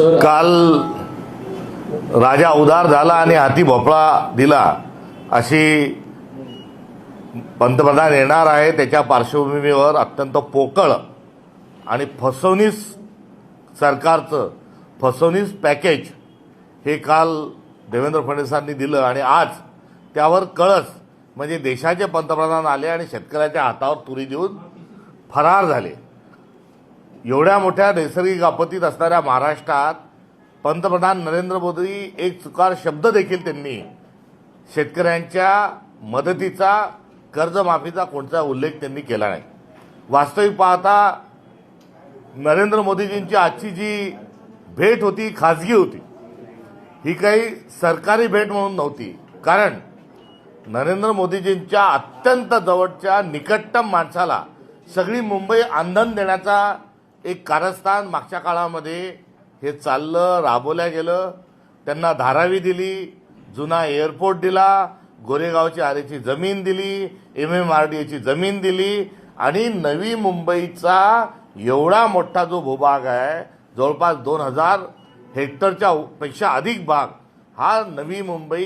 Sir. काल राजा उदार झाला आणि हाती भोपळा दिला अशी पंतप्रधान येणार आहे. त्याच्या पार्श्वभूमीवर अत्यंत पोकळ आणि फसवणीस सरकारचं फसवणीस पॅकेज हे काल देवेंद्र फडणवीसांनी दिलं आणि आज त्यावर कळस म्हणजे देशाचे पंतप्रधान आले आणि शेतकऱ्याच्या हातावर तुरी देऊन फरार झाले. एवढ्या मोठ्या नैसर्गिक आपत्तीत असणाऱ्या महाराष्ट्रात पंतप्रधान नरेंद्र मोदी एक चुकार शब्द देखील त्यांनी शेतकऱ्यांच्या मदतीचा कर्जमाफीचा कोणता उल्लेख त्यांनी केला नाही. वास्तविक पाहता नरेंद्र मोदीजींची आजची जी भेट होती खाजगी होती ही काही सरकारी भेट म्हणून नव्हती. कारण नरेंद्र मोदीजींच्या अत्यंत जवळच्या निकटतम माणसाला सगळी मुंबई आंधन देण्याचा एक कारस्थान मागच्या काळामध्ये हे चाललं राबवल्या गेलं. त्यांना धारावी दिली जुना एअरपोर्ट दिला गोरेगावची आरेची जमीन दिली एम एम आर डी एची जमीन दिली आणि नवी मुंबईचा एवढा मोठा जो भूभाग आहे जवळपास दोन हजार हेक्टरच्या पेक्षा अधिक भाग हा नवी मुंबई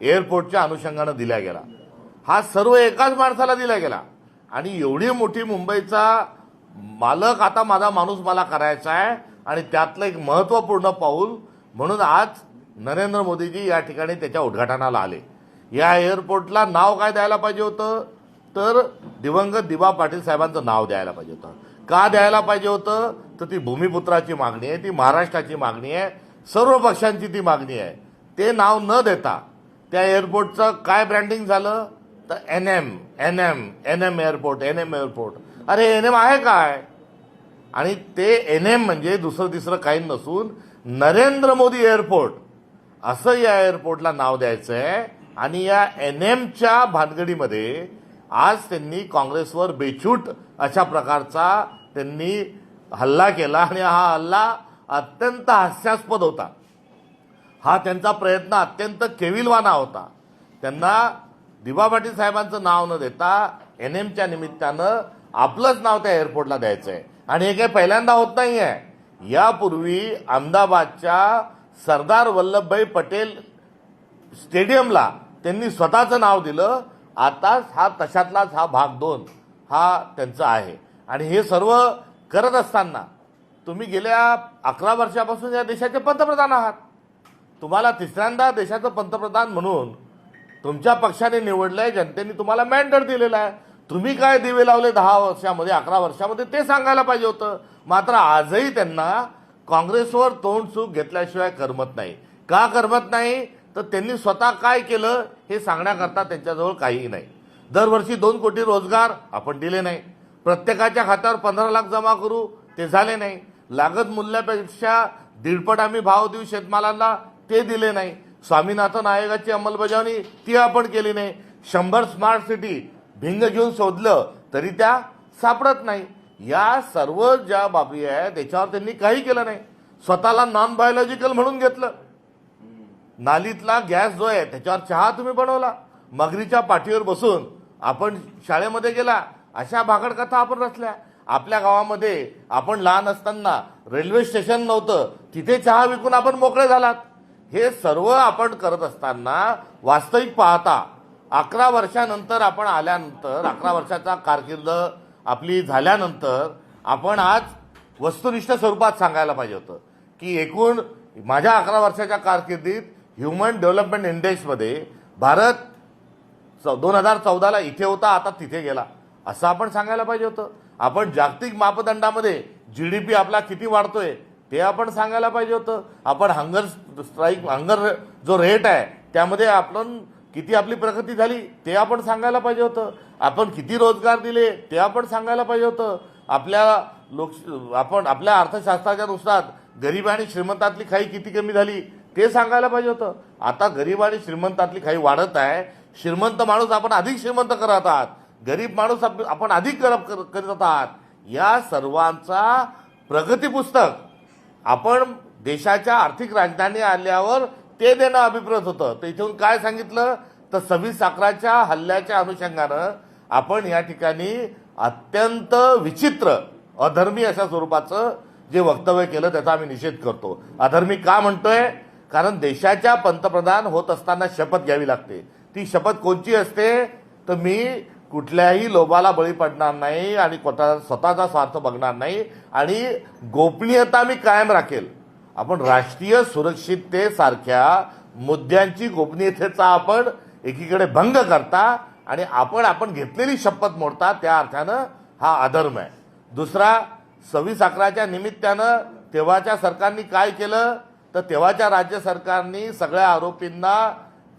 एअरपोर्टच्या अनुषंगानं दिला गेला. हा सर्व एकाच माणसाला दिला गेला. आणि एवढी मोठी मुंबईचा मालक आता माझा माणूस मला करायचा आहे आणि त्यातलं एक महत्त्वपूर्ण पाऊल म्हणून आज नरेंद्र मोदीजी या ठिकाणी त्याच्या उद्घाटनाला आले. या एअरपोर्टला नाव काय द्यायला पाहिजे होतं? तर दिवंगत दिबा पाटील साहेबांचं नाव द्यायला पाहिजे होतं. का द्यायला पाहिजे होतं? तर ती भूमिपुत्राची मागणी आहे ती महाराष्ट्राची मागणी आहे सर्व पक्षांची ती मागणी आहे. ते नाव न देता त्या एअरपोर्टचं काय ब्रँडिंग झालं? तर N M N M N M airport N M airport अरे एन एम आहे काय? आणि ते एन एम म्हणजे दुसरं तिसरं काही नसून नरेंद्र मोदी एअरपोर्ट. असं या एअरपोर्टला नाव द्यायचं आहे आणि या एन एमच्या भानगडीमध्ये आज त्यांनी काँग्रेसवर बेछूट अशा प्रकारचा त्यांनी हल्ला केला. आणि हा हल्ला अत्यंत हास्यास्पद होता. हा त्यांचा प्रयत्न अत्यंत केविलवाना होता. त्यांना दिबा पाटील साहेबांचं नाव न देता एन एमच्या निमित्तानं आपलंच नाव त्या एअरपोर्टला द्यायचं आहे आणि हे काही पहिल्यांदा होत नाही आहे यापूर्वी अहमदाबादच्या सरदार वल्लभभाई पटेल स्टेडियमला त्यांनी स्वतःचं नाव दिलं. आता हा तशातलाच हा भाग दोन हा त्यांचा आहे. आणि हे सर्व करत असताना तुम्ही गेल्या अकरा वर्षापासून या देशाचे पंतप्रधान आहात. तुम्हाला तिसऱ्यांदा देशाचं पंतप्रधान म्हणून तुमच्या पक्षाने निवडलं आहे जनतेने तुम्हाला मॅन्डेट दिलेला आहे. तुम्ही काय दिवे लावले दहा वर्षामध्ये अकरा वर्षामध्ये? ते सांगायला पाहिजे होतं. मात्र आजही त्यांना काँग्रेसवर तोंड चूक घेतल्याशिवाय करमत नाही. का करमत नाही? तर त्यांनी स्वतः काय केलं हे सांगण्याकरता त्यांच्याजवळ काहीही नाही. दरवर्षी दोन कोटी रोजगार आपण दिले नाही. प्रत्येकाच्या खात्यावर पंधरा लाख जमा करू ते झाले नाही. लागत मूल्यापेक्षा दीडपट आम्ही भाव देऊ शेतमालांना ते दिले नाही. स्वामीनाथन आयोगाची अंमलबजावणी ती आपण केली नाही. शंभर स्मार्ट सिटी भिंग घेऊन शोधलं तरी त्या सापडत नाही. या सर्व ज्या बाबी आहे त्याच्यावर त्यांनी काही केलं नाही. स्वतःला नॉन बायोलॉजिकल म्हणून घेतलं. नालीतला गॅस जो आहे त्याच्यावर चहा तुम्ही बनवला. मगरीच्या पाठीवर बसून आपण शाळेमध्ये गेला अशा भाकड कथा आपण रचल्या. आपल्या गावामध्ये आपण लहान असताना रेल्वे स्टेशन नव्हतं तिथे चहा विकून आपण मोकळे झालात. हे सर्व आपण करत असताना वास्तविक पाहता अकरा वर्षानंतर आपण आल्यानंतर अकरा वर्षाचा कारकिर्द आपली झाल्यानंतर आपण आज वस्तुनिष्ठ स्वरूपात सांगायला पाहिजे होतं की एकूण माझ्या अकरा वर्षाच्या कारकिर्दीत ह्युमन डेव्हलपमेंट इंडेक्समध्ये भारत दोन हजार चौदाला इथे होता आता तिथे गेला. असं आपण सांगायला पाहिजे होतं. आपण जागतिक मापदंडामध्ये जी डी पी आपला किती वाढतोय ते आपण सांगायला पाहिजे होतं. आपण हंगर स्ट्राईक हंगर जो रेट आहे त्यामध्ये आपण किती आपली प्रगती झाली ते आपण सांगायला पाहिजे होतं. आपण किती रोजगार दिले ते आपण सांगायला पाहिजे होतं. आपल्या लोक आपण आपल्या अर्थशास्त्राच्या नुसार गरीब आणि श्रीमंतातली खाई किती कमी झाली ते सांगायला पाहिजे होतं. आता गरीब आणि श्रीमंतातली खाई वाढत आहे. श्रीमंत माणूस आपण अधिक श्रीमंत करत आहात. गरीब माणूस आप- आपण अधिक करप करत आहात. या सर्वांचा प्रगती पुस्तक. आपण देशाच्या आर्थिक राजधानी आल्यावर ते देणं अभिप्रेत होतं. तर इथून काय सांगितलं? तर सव्वीस अकराच्या हल्ल्याच्या अनुषंगानं आपण या ठिकाणी अत्यंत विचित्र अधर्मी अशा स्वरूपाचं जे वक्तव्य केलं त्याचा आम्ही निषेध करतो. अधर्मी का म्हणतोय? कारण देशाच्या पंतप्रधान होत असताना शपथ घ्यावी लागते. ती शपथ कोणची असते? तर मी कुठल्याही लोभाला बळी पडणार नाही आणि स्वतः स्वतःचा स्वार्थ बघणार नाही आणि गोपनीयता मी कायम राखेल. आपण राष्ट्रीय सुरक्षिततेसारख्या मुद्द्यांची गोपनीयतेचा आपण एकीकडे भंग करता आणि आपण आपण घेतलेली शपथ मोडता त्या अर्थानं हा अधर्म आहे. दुसरा सव्वीस अकराच्या निमित्तानं तेव्हाच्या सरकारनी काय केलं? तर तेव्हाच्या राज्य सरकारनी सगळ्या आरोपींना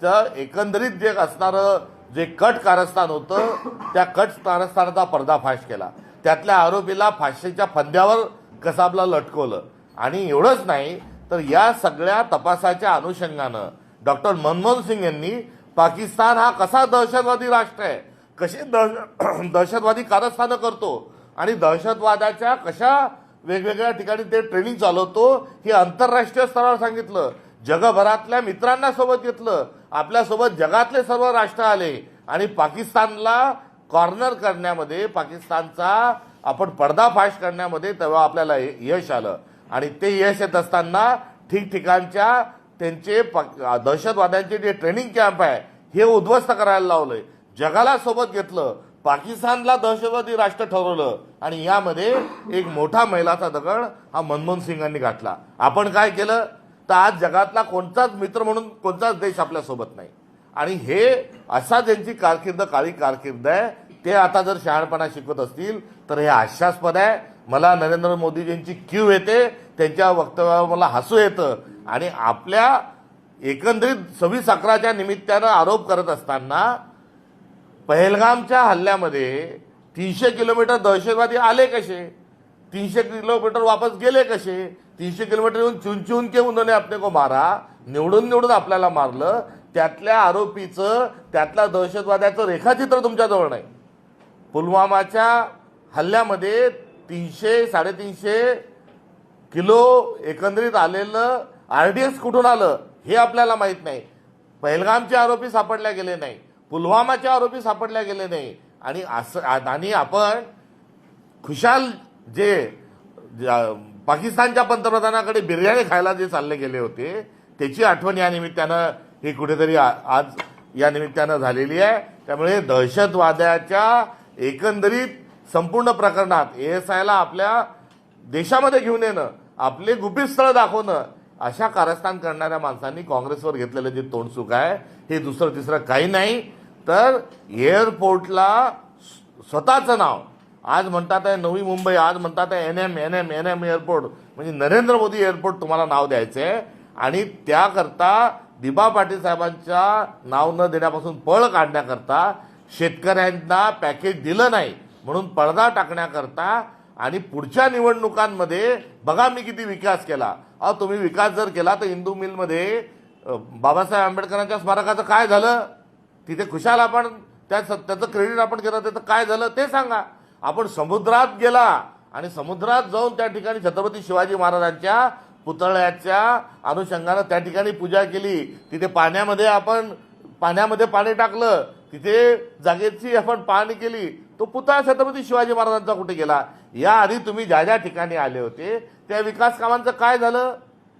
चं एकंदरीत जे असणारं जे कट कारस्थान होतं त्या कट कारस्थानाचा पर्दाफाश केला. त्यातल्या आरोपीला फाशीच्या फंद्यावर कसाबला लटकवलं. आणि एवढंच नाही तर या सगळ्या तपासाच्या अनुषंगानं डॉक्टर मनमोहन सिंग यांनी पाकिस्तान हा कसा दहशतवादी राष्ट्र आहे कशी दहश- दहशतवादी कारस्थानं करतो आणि दहशतवादाच्या कशा वेगवेगळ्या ठिकाणी ते ट्रेनिंग चालवतो हे आंतरराष्ट्रीय स्तरावर सांगितलं. जगभरातल्या मित्रांना सोबत घेतलं. आपल्यासोबत जगातले सर्व राष्ट्र आले आणि पाकिस्तानला कॉर्नर करण्यामध्ये पाकिस्तानचा आपण पडदाफाश करण्यामध्ये तेव्हा आपल्याला यश आलं. आणि ते यश येत असताना ठिकठिकाणच्या त्यांचे दहशतवाद्यांचे जे ट्रेनिंग कॅम्प आहे हे उद्ध्वस्त करायला लावलंय. जगाला सोबत घेतलं पाकिस्तानला दहशतवादी राष्ट्र ठरवलं आणि यामध्ये एक मोठा महिलाचा दगड हा मनमोहन सिंगांनी गाठला आपण काय केलं? तर आज जगातला कोणताच मित्र म्हणून कोणताच देश आपल्यासोबत नाही. आणि हे असा ज्यांची कारकिर्द काळी कारकिर्द आहे ते आता जर शहाणपणा शिकवत असतील तर हे हास्यास्पद आहे. मला नरेंद्र मोदीजींची क्यू येते त्यांच्या वक्तव्यावर मला हसू येतं. आणि आपल्या एकंदरीत सव्वीस अकराच्या निमित्तानं आरोप करत असताना पहलगामच्या हल्ल्यामध्ये तीनशे किलोमीटर दहशतवादी आले कसे? तीनशे किलोमीटर वापस गेले कसे? तीनशे किलोमीटर येऊन चुन चुन के उन्होंने अपने को मारा निवडून निवडून आपल्याला मारलं. त्यातल्या आरोपीचं त्यातल्या दहशतवाद्याचं रेखाचित्र तुमच्याजवळ नाही. पुलवामाच्या हल्ल्यामध्ये तीनशे साडेतीनशे किलो एकंदरीत आलेलं आरडीएक्स कुठून आलं हे आपल्याला माहीत नाही. पहलगामचे आरोपी सापडल्या गेले नाही पुलवामाचे आरोपी सापडल्या गेले नाही. आणि असं आणि आपण खुशाल जे ज्या- पाकिस्तानच्या पंतप्रधानाकडे बिर्याणी खायला जे चालले गेले होते त्याची आठवण या निमित्तानं ही कुठेतरी आ- आज या निमित्तानं झालेली आहे. त्यामुळे दहशतवाद्याच्या एकंदरीत संपूर्ण प्रकरणात एस आयला आपल्या देशामध्ये घेऊन येणं आपले गुपित स्थळ दाखवणं अशा कारस्थान करणाऱ्या माणसांनी काँग्रेसवर घेतलेलं जे तोंडसुख आहे हे दुसरं तिसरं काही नाही. तर एअरपोर्टला स्वतःचं नाव आज म्हणतात आहे नवी मुंबई आज म्हणतात आहे N M N M N M airport म्हणजे नरेंद्र मोदी एअरपोर्ट तुम्हाला नाव द्यायचं आहे आणि त्याकरता दिबा पाटील साहेबांच्या नाव न देण्यापासून पळ काढण्याकरता शेतकऱ्यांना पॅकेज दिलं नाही. म्हणून पडदा टाकण्याकरता आणि पुढच्या निवडणुकांमध्ये बघा मी किती विकास केला. अहो तुम्ही विकास जर केला तर इंदू मिलमध्ये बाबासाहेब आंबेडकरांच्या स्मारकाचं काय झालं? तिथे खुशाल आपण त्या त्याचं क्रेडिट आपण केलं त्याचं काय झालं? ते सांगा. आपण समुद्रात गेला आणि समुद्रात जाऊन त्या ठिकाणी छत्रपती शिवाजी महाराजांच्या पुतळ्याच्या अनुषंगानं त्या ठिकाणी पूजा केली. तिथे पाण्यामध्ये आपण पाण्यामध्ये पाणी टाकलं. तिथे जागेची आपण पाहणी केली. तो पुतळा छत्रपती शिवाजी महाराजांचा कुठे गेला? याआधी तुम्ही ज्या ज्या ठिकाणी आले होते त्या विकास कामांचं काय झालं?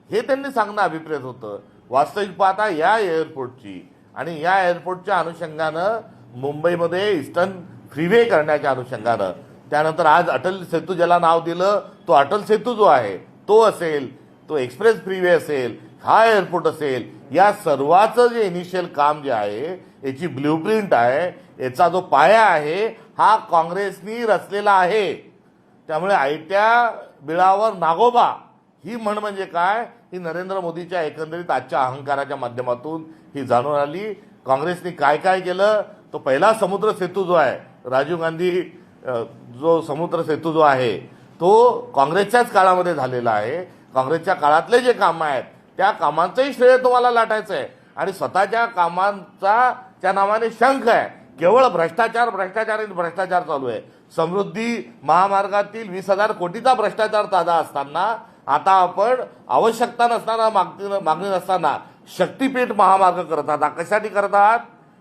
हे त्यांनी सांगणं अभिप्रेत होतं. वास्तविक पाहता या एअरपोर्टची आणि या एअरपोर्टच्या अनुषंगानं मुंबईमध्ये ईस्टर्न फ्रीवे करण्याच्या अनुषंगानं. त्यानंतर आज अटल सेतू ज्याला नाव दिलं तो अटल सेतू जो आहे तो असेल तो एक्सप्रेस फ्रीवे असेल हा एअरपोर्ट असेल या सर्वाचं जे इनिशियल काम जे आहे याची ब्ल्यूप्रिंट आहे याचा जो पाया आहे हा काँग्रेसनी रचलेला आहे. त्यामुळे आयत्या बिळावर नागोबा ही म्हण म्हणजे काय? ही नरेंद्र मोदीच्या एकंदरीत आजच्या अहंकाराच्या माध्यमातून ही जाणून आली. काँग्रेसने काय काय केलं? तो पहिला समुद्र सेतू जो आहे राजीव गांधी जो समुद्र सेतू जो आहे तो काँग्रेसच्याच काळामध्ये झालेला आहे. काँग्रेसच्या काळातले जे कामं आहेत त्या कामांचंही श्रेय तुम्हाला लाटायचं आहे आणि स्वतःच्या कामांचा त्या नावाने शंख आहे. केवळ भ्रष्टाचार भ्रष्टाचार आणि भ्रष्टाचार चालू आहे. समृद्धी महामार्गातील वीस हजार कोटीचा भ्रष्टाचार ताजा असताना आता आपण आवश्यकता नसताना मागणी मागणी नसताना शक्तीपीठ महामार्ग करत आहात. कशासाठी करत आहात?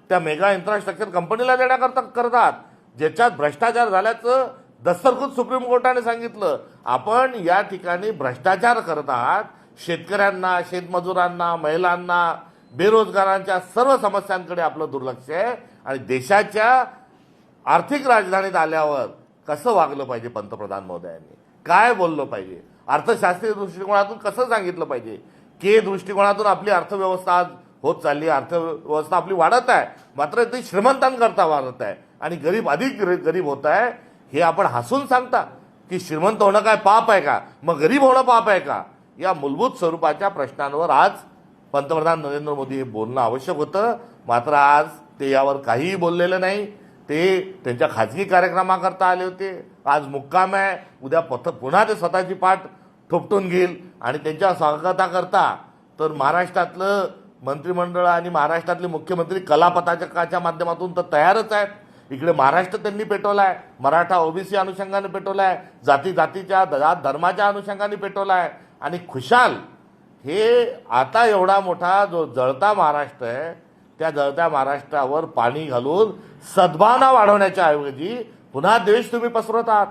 त्या मेगा इन्फ्रास्ट्रक्चर कंपनीला देण्याकरता करत आहात. ज्याच्यात भ्रष्टाचार झाल्याचं दस्तरखुद सुप्रीम कोर्टाने सांगितलं. आपण या ठिकाणी भ्रष्टाचार करत आहात. शेतकऱ्यांना शेतमजुरांना महिलांना बेरोजगारांच्या सर्व समस्यांकडे आपलं दुर्लक्ष आहे. आणि देशाच्या आर्थिक राजधानीत आल्यावर कसं वागलं पाहिजे पंतप्रधान महोदयांनी? काय बोललं पाहिजे? अर्थशास्त्रीय दृष्टिकोनातून कसं सांगितलं पाहिजे? के दृष्टिकोनातून आपली अर्थव्यवस्था आज होत चालली अर्थव्यवस्था आपली वाढत आहे. मात्र ती श्रीमंतांकरता वाढत आहे. आणि गरीब अधिक गरी- गरीब होत आहे. हे आपण हसून सांगता की श्रीमंत होणं काय पाप आहे का? मग गरीब होणं पाप आहे का? या मूलभूत स्वरूपाच्या प्रश्नांवर आज पंतप्रधान नरेंद्र मोदी हे बोलणं आवश्यक होतं. मात्र आज ते यावर काहीही बोललेलं नाही. ते त्यांच्या खाजगी कार्यक्रमाकरता आले होते. आज मुक्काम आहे. उद्या पथ पुन्हा ते स्वतःची पाठ थोपटून घेईल. आणि त्यांच्या स्वागताकरता तर महाराष्ट्रातलं मंत्रिमंडळ आणि महाराष्ट्रातले मुख्यमंत्री कलापथकाच्या माध्यमातून तर तयारच आहेत. इकडे महाराष्ट्र त्यांनी पेटवलाय. मराठा ओबीसी अनुषंगाने पेटवला आहे जाती जातीच्या जात धर्माच्या अनुषंगाने पेटवला आहे आणि खुशाल हे आता एवढा मोठा जो जळता महाराष्ट्र आहे त्या जळत्या महाराष्ट्रावर पाणी घालून सद्भावना वाढवण्याच्या ऐवजी पुन्हा देश तुम्ही पसरत आहात.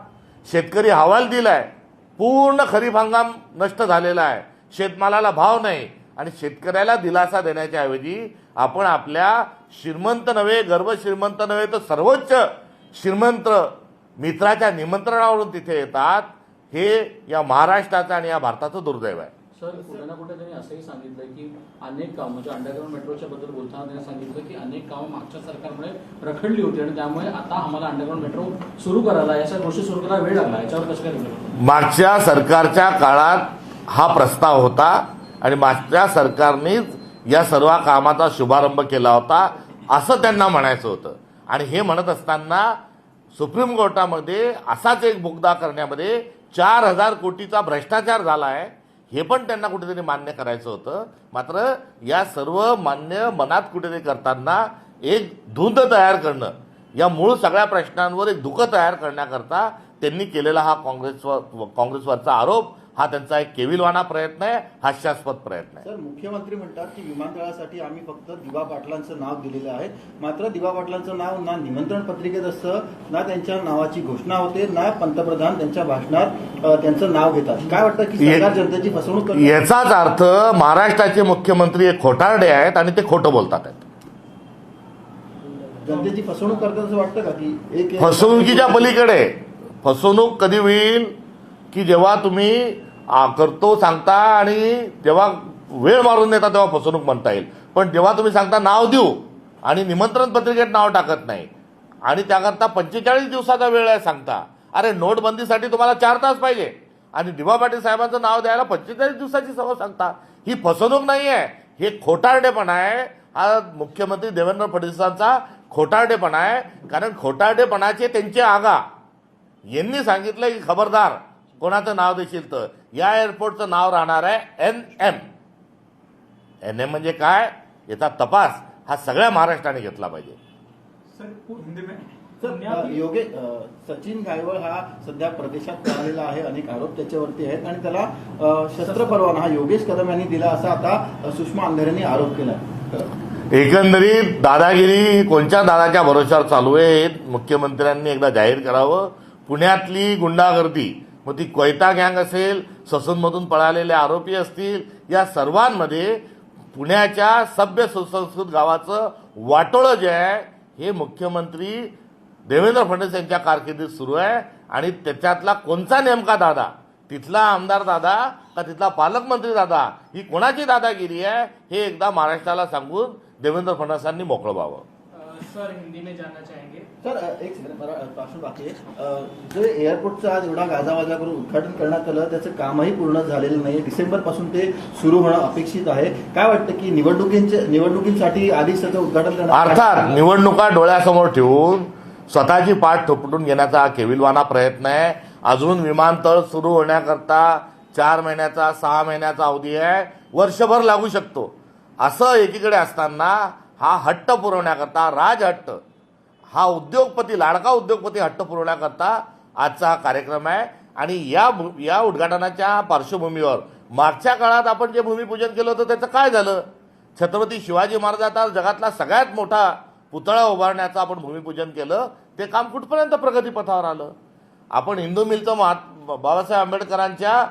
शेतकरी हवाल दिलाय. पूर्ण खरीप हंगाम नष्ट झालेला आहे. शेतमालाला भाव नाही. आणि शेतकऱ्याला दिलासा देण्याच्या ऐवजी आपण आपल्या श्रीमंत नव्हे गर्भश्रीमंत नव्हे तर सर्वोच्च श्रीमंत मित्राच्या निमंत्रणावरून तिथे येतात. हे या महाराष्ट्राचं आणि या भारताचं दुर्दैव आहे. सर कुठे ना कुठे त्यांनी असंही सांगितलं की अनेक काम म्हणजे अंडरग्राऊंड मेट्रोच्या बद्दल बोलताना त्यांनी सांगितलं की अनेक कामं मागच्या सरकारमुळे रखडली होती आणि त्यामुळे आता आम्हाला अंडरग्राऊंड मेट्रो सुरू करायला या गोष्टी सुरू करायला वेळ लागला. याच्यावर कसं काय मागच्या सरकारच्या काळात हा प्रस्ताव होता आणि मागच्या सरकारनेच या सर्व कामाचा शुभारंभ केला होता असं त्यांना म्हणायचं होतं. आणि हे म्हणत असताना सुप्रीम कोर्टामध्ये असाच एक बोगदा करण्यामध्ये चार हजार कोटीचा भ्रष्टाचार झाला आहे हे पण त्यांना कुठेतरी मान्य करायचं होतं. मात्र या सर्व मान्य मनात कुठेतरी करताना एक धुंद तयार करणं या मूळ सगळ्या प्रश्नांवर एक दुःख तयार करण्याकरता त्यांनी केलेला हा काँग्रेसवर काँग्रेसवरचा आरोप हा त्यांचा एक केविलवाना प्रयत्न आहे हास्यास्पद प्रयत्न आहे. सर मुख्यमंत्री म्हणतात की विमानतळासाठी आम्ही फक्त दिवा पाटलांचं नाव दिलेलं आहे. मात्र दिवा पाटलांचं नाव ना निमंत्रण पत्रिकेत असतं ना त्यांच्या नावाची घोषणा होते ना पंतप्रधान त्यांच्या भाषणात त्यांचं नाव घेतात. काय वाटतं की सरकार जनतेची फसवणूक याचाच अर्थ महाराष्ट्राचे मुख्यमंत्री एक खोटारडे आहेत आणि ते खोटं बोलतात आहेत. जनतेची फसवणूक करतात असं वाटतं का की एक- फसवणुकीच्या पलीकडे फसवणूक कधी होईल? की जेव्हा तुम्ही करतो सांगता आणि जेव्हा वेळ मारून देता तेव्हा फसवणूक म्हणता येईल. पण जेव्हा तुम्ही सांगता नाव देऊ आणि निमंत्रण पत्रिकेत नाव टाकत नाही आणि त्याकरता पंचेचाळीस दिवसाचा वेळ आहे सांगता अरे नोटबंदीसाठी तुम्हाला चार तास पाहिजे आणि दिवा पाटील साहेबांचं नाव द्यायला पंचेचाळीस दिवसाची सवय सांगता. ही फसवणूक नाही आहे हे खोटारडेपणा आहे. हा मुख्यमंत्री देवेंद्र फडणवीसांचा खोटारडेपणा आहे. कारण खोटारडेपणाचे त्यांचे आगा. यांनी सांगितलं की खबरदार. कोणाचं नाव देशील तर? या एअरपोर्टचं नाव राहणार आहे एन एम एन एम म्हणजे काय? याचा तपास हा सगळ्या महाराष्ट्राने घेतला पाहिजे. सर हिंदी में? सर अ, योगे सचिन गायवळ हा सध्या प्रदेशात आलेला आहे. अनेक आरोप त्याच्यावरती आहेत आणि त्याला शस्त्र परवाना हा योगेश कदम यांनी दिला असा आता सुषमा अंधारेंनी आरोप केला एकंदरीत दादागिरी कोणत्या दादाच्या भरोश्यावर चालू आहे मुख्यमंत्र्यांनी एकदा जाहीर करावं. पुण्यातली गुंडागर्दी मग ती कोयता गँग असेल ससूनमधून पळालेले आरोपी असतील या सर्वांमध्ये पुण्याच्या सभ्य सुसंस्कृत गावाचं वाटोळं जे आहे हे मुख्यमंत्री देवेंद्र फडणवीस यांच्या कारकिर्दीत सुरू आहे. आणि त्याच्यातला कोणचा नेमका दादा? तिथला आमदार दादा का तिथला पालकमंत्री दादा? ही कोणाची दादागिरी आहे हे एकदा महाराष्ट्राला सांगून देवेंद्र फडणवीसांनी मोकळं व्हावं. सर हिंदी में जानना चाहेंगे। सर एक सेकंड मला भाषण बाकी आहे. जे एअरपोर्टचं आज एवढा गाजावाजा करून उद्घाटन करण्यात आलं त्याचं कामही पूर्ण झालेलं नाही डिसेंबरपासून ते सुरू होणं अपेक्षित आहे. काय वाटतं की निवडणुकींचे निवडणुकींसाठी आधीच त्याचं उद्घाटन करण्यात अर्थात निवडणुका डोळ्यासमोर ठेवून स्वतःची पाठ थोपटून घेण्याचा हा केविलवाना प्रयत्न आहे. अजून विमानतळ सुरू होण्याकरता चार महिन्याचा सहा महिन्याचा अवधी आहे. वर्षभर लागू शकतो. असं एकीकडे असताना हा हट्ट पुरवण्याकरता राजहट्ट हा उद्योगपती लाडका उद्योगपती हट्ट पुरवण्याकरता आजचा हा कार्यक्रम आहे. आणि या भू- या उद्घाटनाच्या पार्श्वभूमीवर मागच्या काळात आपण जे भूमिपूजन केलं होतं त्याचं काय झालं? छत्रपती शिवाजी महाराजाचा जगातला सगळ्यात मोठा पुतळा उभारण्याचं आपण भूमिपूजन केलं. ते काम कुठपर्यंत प्रगतीपथावर आलं? आपण हिंदू मिलचं महा बाबासाहेब आंबेडकरांच्या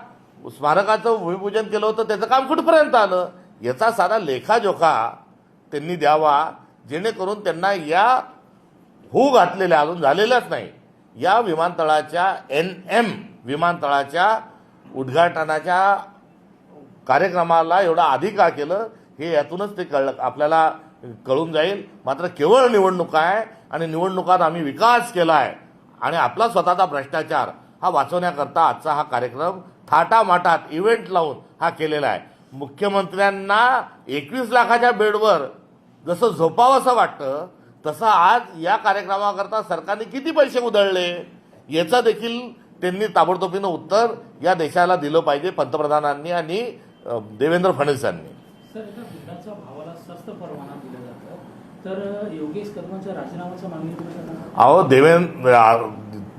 स्मारकाचं भूमिपूजन केलं होतं त्याचं काम कुठपर्यंत आलं? याचा सारा लेखाजोखा त्यांनी द्यावा जेणेकरून त्यांना या होऊ घातलेल्या अजून झालेल्याच नाही. या विमानतळाच्या एन एम विमानतळाच्या उद्घाटनाच्या कार्यक्रमाला एवढा आधी का केलं हे यातूनच ते कळलं. आपल्याला कळून जाईल. मात्र केवळ निवडणुका आहे आणि निवडणुकात आम्ही विकास केला आहे. आणि आपला स्वतःचा भ्रष्टाचार हा वाचवण्याकरता आजचा हा कार्यक्रम थाटामाटात इव्हेंट लावून हा केलेला आहे. मुख्यमंत्र्यांना एकवीस लाखाच्या बेडवर जसं झोपावंसं वाटतं तसं आज या कार्यक्रमाकरता सरकारने किती पैसे उधळले? याचं देखील त्यांनी ताबडतोबीनं उत्तर या देशाला दिलं पाहिजे पंतप्रधानांनी आणि देवेंद्र फडणवीसांनी. अहो देवेंद्र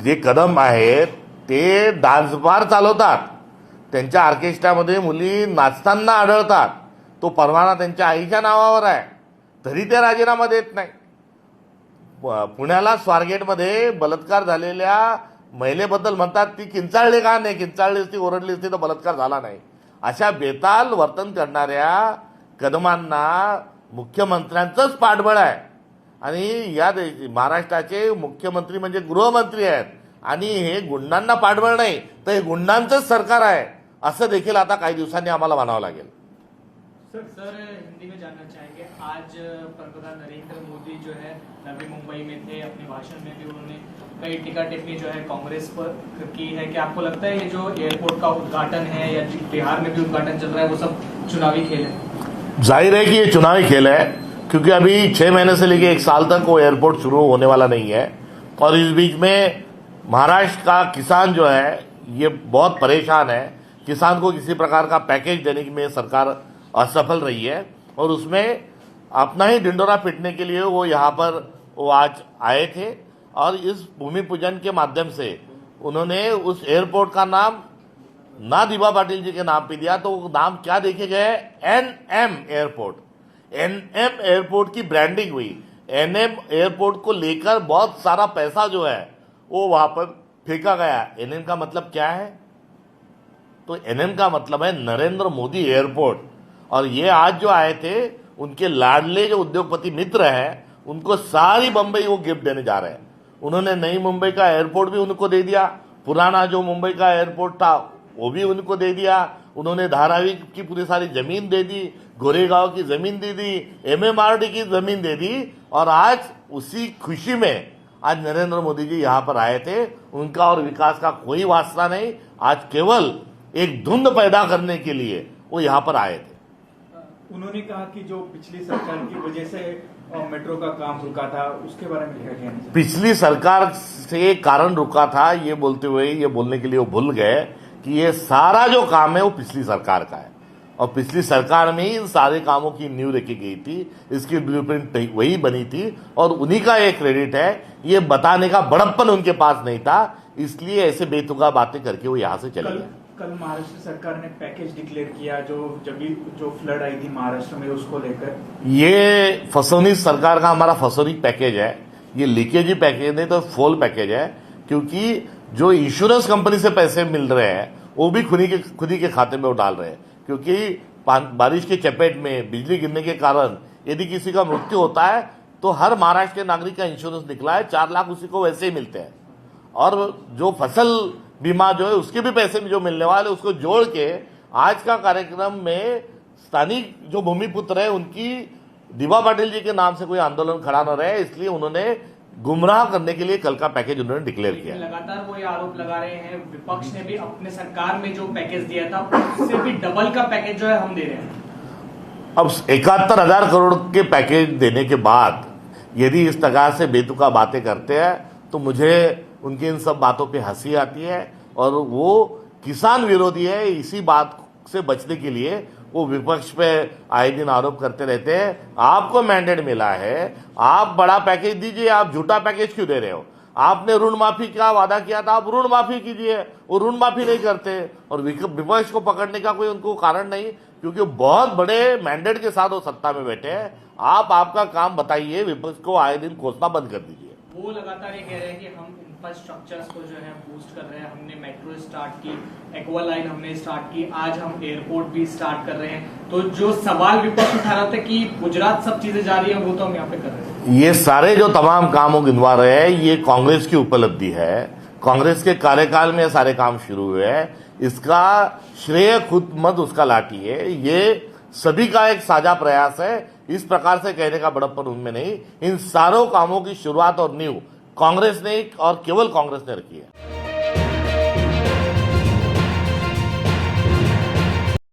जे कदम आहेत ते बार चालवतात. त्यांच्या ऑर्केस्ट्रामध्ये मुली नाचताना आढळतात. तो परवाना त्यांच्या आईच्या नावावर आहे. तरी ते राजीनामा देत नाही. प- पुण्याला स्वारगेटमध्ये बलात्कार झालेल्या महिलेबद्दल म्हणतात ती किंचाळली का नाही? किंचाळली असती ओरडली असती तर बलात्कार झाला नाही. अशा बेताल वर्तन करणाऱ्या कदमांना मुख्यमंत्र्यांचंच पाठबळ आहे. आणि या देश महाराष्ट्राचे मुख्यमंत्री म्हणजे गृहमंत्री आहेत. आणि हे गुंडांना पाठबळ नाही तर हे गुंडांचंच सरकार आहे. असं देखील आता काही दिवसांनी आम्हाला म्हणावं लागेल. सर सर हिंदी में जानना चाहेंगे आज पंतप्रधान नरेंद्र मोदी जो है नवी मुंबई में थे अपने भाषण में भी उन्होंने कई टीका टिप्पणी जो है कांग्रेस पर की है कि आपको लगता है ये जो एयरपोर्ट का उद्घाटन है या बिहार में भी उद्घाटन चल रहा है वो सब चुनावी खेल है? ज़ाहिर है कि ये चुनावी खेल है क्योंकि अभी छह महीने से लेके एक साल तक वो एयरपोर्ट शुरू होने वाला नहीं है। और इस बीच में महाराष्ट्र का किसान जो है ये बहुत परेशान है। किसान को किसी प्रकार का पैकेज देने में सरकार असफल रही है और उसमें अपना ही डिंडोरा पिटने के लिए वो यहाँ पर वो आज आए थे और इस भूमि पूजन के माध्यम से उन्होंने उस एयरपोर्ट का नाम ना दीपा पाटिल जी के नाम पे दिया तो वो नाम क्या देखे गए? N M airport N M airport की ब्रांडिंग हुई। एन एम एयरपोर्ट को लेकर बहुत सारा पैसा जो है, वो वहाँ पर फेंका गया। एन एम का मतलब क्या है? तो एन का मतलब है नरेंद्र मोदी एयरपोर्ट। और ये आज जो आए थे, उनके लाडले जो उद्योगपति मित्र हैं, उनको सारी बंबई वो गिफ्ट देने जा रहे हैं। उन्होंने नई मुंबई का एयरपोर्ट भी उनको दे दिया, पुराना जो मुंबई का एयरपोर्ट था, वो भी उनको दे दिया। उन्होंने धारावी की पूरी सारी ज़मीन दे दी, गोरेगांव की ज़मीन दे दी एमएमआरडी की ज़मीन दे दी, और आज उसी खुशी में आज नरेंद्र मोदी जी यहाँ पर आए थे। उनका और विकास का कोई वास्ता नहीं, आज केवल एक धुंध पैदा करने के लिए वो यहाँ पर आए थे। उन्होंने कहा कि जो पिछली सरकार की वजह से मेट्रो का काम रुका था उसके बारे में क्या कहना पिछली सरकार से कारण रुका था ये बोलते हुए ये बोलने के लिए वो भूल गए कि ये सारा जो काम है वो पिछली सरकार का है। और पिछली सरकार में ही इन सारे कामों की नींव रखी गई थी इसकी ब्लूप्रिंट वही बनी थी और उन्हीं का ये क्रेडिट है ये बताने का बड़प्पन उनके पास नहीं था इसलिए ऐसे बेतुका बातें करके वो यहाँ से चले गए। कल महाराष्ट्र सरकार ने पैकेज डिक्लेयर किया, जो जब भी, जो फ्लड आई थी महाराष्ट्र में, उसको लेकर। ये फसोनी सरकार का हमारा फसोनी पैकेज है। ये लीकेजी पैकेज नहीं तो फुल पैकेज है, क्योंकि जो इंश्योरेंस कंपनी से पैसे मिल रहे हैं, वो भी खुदी के खुदी के खाते में वो डाल रहे हैं। क्योंकि बारिश के चपेट में, बिजली गिरने के कारण यदि किसी का मृत्यु होता है तो हर महाराष्ट्र के नागरिक का इंश्योरेंस निकला है, चार लाख उसी को वैसे ही मिलते हैं। और जो फ़सल बीमा जो है उसके भी पैसे जो मिलने वाले उसको जोड़ के आज का कार्यक्रम में स्थानीय जो भूमिपुत्र है उनकी दिवा पाटिल जी के नाम से कोई आंदोलन खड़ा न रहे इसलिए उन्होंने गुमराह करने के लिए कल का पैकेज उन्होंने डिक्लेयर किया। लगातार वो ये आरोप लगा रहे हैं विपक्ष ने भी अपने सरकार में जो पैकेज दिया था उससे भी डबल का पैकेज जो है हम दे रहे हैं। अब इकहत्तर हज़ार करोड़ के पैकेज देने के बाद यदि इस प्रकार से बेतुका बातें करते हैं तो मुझे उनकी इन सब बातों पे हँसी आती है और वो किसान विरोधी है, इसी बात से बचने के लिए वो विपक्ष पे आए दिन आरोप करते रहते हैं, आपको मैंडेट मिला है, आप बड़ा पैकेज दीजिए, आप झूठा पैकेज क्यों दे रहे हो? आपने ऋण माफ़ी का वादा किया था, आप ऋण माफ़ी कीजिए, वो ऋण माफ़ी नहीं करते। और विपक्ष को पकड़ने का कोई उनको कारण नहीं, क्योंकि बहुत बड़े मैंडेट के साथ वो सत्ता में बैठे हैं। आप आपका काम बताइए, विपक्ष को आए दिन कोसना बंद कर दीजिए। वो लगातार ये कह रहे हैं कि हम इंफ्रास्ट्रक्चर्स को जो है बूस्ट कर रहे हैं। हमने मेट्रो स्टार्ट की एक्वा लाइन हमने स्टार्ट की, आज हम एयरपोर्ट भी स्टार्ट कर रहे हैं। तो जो सवाल विपक्ष उठा रहा था कि गुजरात सब चीज़ें जा रही है, वो तो हम यहाँ पे कर रहे हैं। ये सारे जो तमाम काम गिनवा रहे हैं, ये कांग्रेस की उपलब्धि है। कांग्रेस के कार्यकाल में सारे काम शुरू हुए हैं। इसका श्रेय खुद मत उसका लाठी है ये सभी का एक साझा प्रयास है। इस प्रकार से कहने का बड़प्पन उनमें नहीं। इन सारों कामों की शुरुआत और नींव कांग्रेस ने और केवल कांग्रेस ने रखी है।